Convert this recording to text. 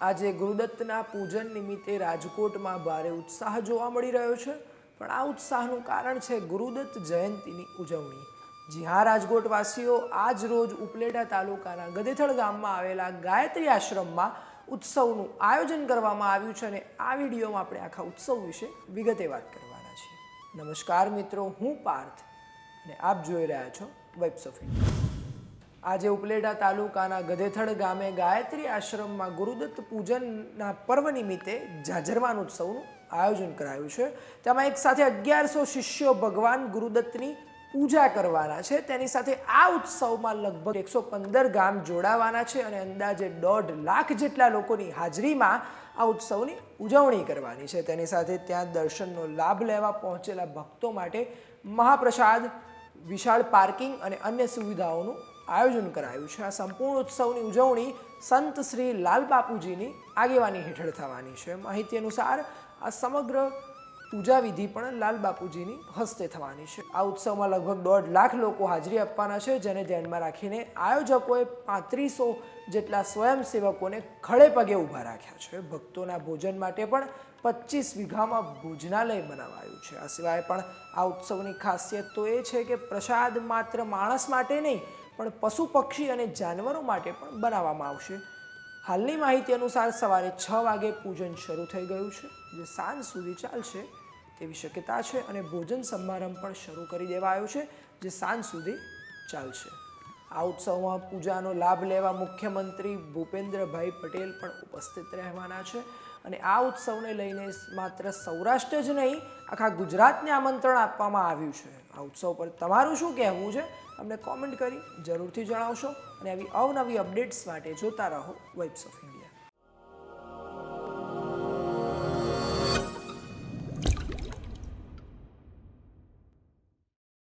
આજે ગુરુદત્તના પૂજન નિમિત્તે રાજકોટમાં ભારે ઉત્સાહ જોવા મળી રહ્યો છે. પણ આ ઉત્સાહનું કારણ છે ગુરુદત્ત જયંતિની ઉજવણી. જી હા, રાજકોટવાસીઓ, આજ રોજ ઉપલેટા તાલુકાના ગદેથળ ગામમાં આવેલા ગાયત્રી આશ્રમમાં ઉત્સવનું આયોજન કરવામાં આવ્યું છે અને આ વિડીયોમાં આપણે આખા ઉત્સવ વિશે વિગતે વાત કરવાના છીએ. નમસ્કાર મિત્રો, હું પાર્થ અને આપ જોઈ રહ્યા છો વેબ્સ ઓફ ઇન્ડિયા આજે ઉપલેટા તાલુકાના ગધેથડ ગામે ગાયત્રી આશ્રમમાં ગુરુદત્ત પૂજનના પર્વ નિમિત્તે જાજરવાન ઉત્સવનું આયોજન કરાયું છે. તેમાં એક સાથે અગિયારસો શિષ્યો ભગવાન ગુરુદત્તની પૂજા કરવાના છે. તેની સાથે આ ઉત્સવમાં લગભગ એકસો પંદર ગામ જોડાવાના છે અને અંદાજે દોઢ લાખ જેટલા લોકોની હાજરીમાં આ ઉત્સવની ઉજવણી કરવાની છે. તેની સાથે ત્યાં દર્શનનો લાભ લેવા પહોંચેલા ભક્તો માટે મહાપ્રસાદ, વિશાળ પાર્કિંગ અને અન્ય સુવિધાઓનું આયોજન કરાયું છે. આ સંપૂર્ણ ઉત્સવની ઉજવણી સંત શ્રી લાલ બાપુજીની આગેવાની હેઠળ થવાની છે. માહિતી અનુસાર આ સમગ્ર પૂજા વિધિ પણ લાલ બાપુજીની હસ્તે થવાની છે. આ ઉત્સવમાં લગભગ દોઢ લાખ લોકો હાજરી આપવાના છે, જેને ધ્યાનમાં રાખીને આયોજકોએ પાંત્રીસો જેટલા સ્વયંસેવકોને ખડે પગે ઊભા રાખ્યા છે. ભક્તોના ભોજન માટે પણ પચીસ વીઘામાં ભોજનાલય બનાવાયું છે. આ સિવાય પણ આ ઉત્સવની ખાસિયત તો એ છે કે પ્રસાદ માત્ર માણસ માટે નહીં પણ પશુ પક્ષી અને જાનવરો માટે પણ બનાવવામાં આવશે. હાલની માહિતી અનુસાર સવારે છ વાગે પૂજન શરૂ થઈ ગયું છે. જે સાંજ સુધી ચાલશે તેવી શક્યતા છે અને ભોજન સમારંભ પણ શરૂ કરી દેવાયો છે, જે સાંજ સુધી ચાલશે. આ ઉત્સવમાં પૂજાનો લાભ લેવા મુખ્યમંત્રી ભૂપેન્દ્રભાઈ પટેલ પણ ઉપસ્થિત રહેવાના છે. અને આ ઉત્સવને લઈને માત્ર સૌરાષ્ટ્ર જ નહીં, આખા ગુજરાતને આમંત્રણ આપવામાં આવ્યું છે. આ ઉત્સવ પર તમારું શું કહેવું છે? અમને કોમેન્ટ કરી જરૂરથી જણાવશો. અને આવી અવનવી અપડેટ્સ માટે જોતા રહો વેબ્સ ઓફ ઇન્ડિયા